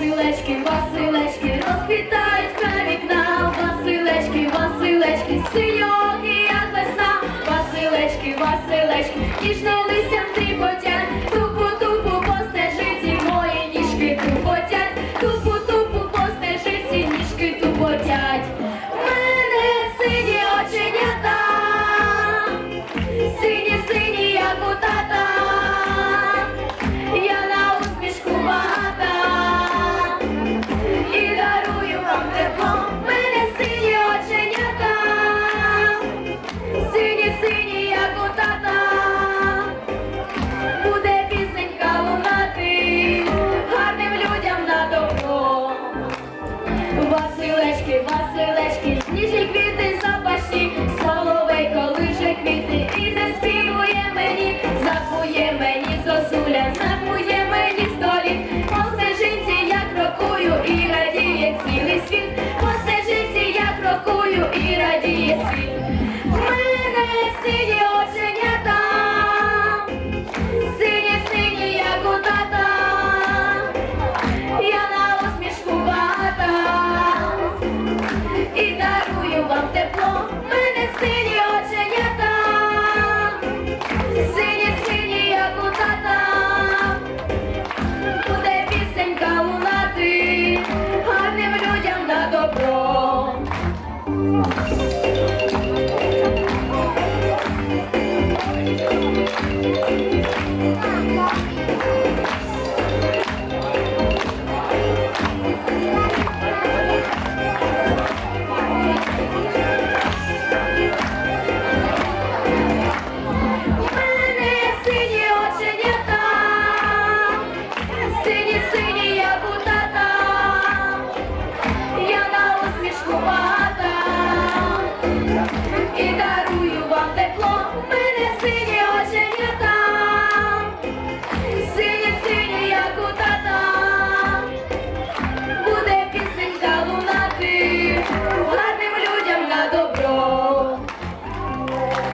Василечки, Василечки, розквітають на вікна, Василечки, Василечки, сильоки, як весна, Василечки, Василечки, ніжно ли. же квіти запашні, соловей, коли квіти, і заспівує мені, запує мені сосуля, запує мені століт, по я крокую і радіє цілий світ, по стежинці я крокую і.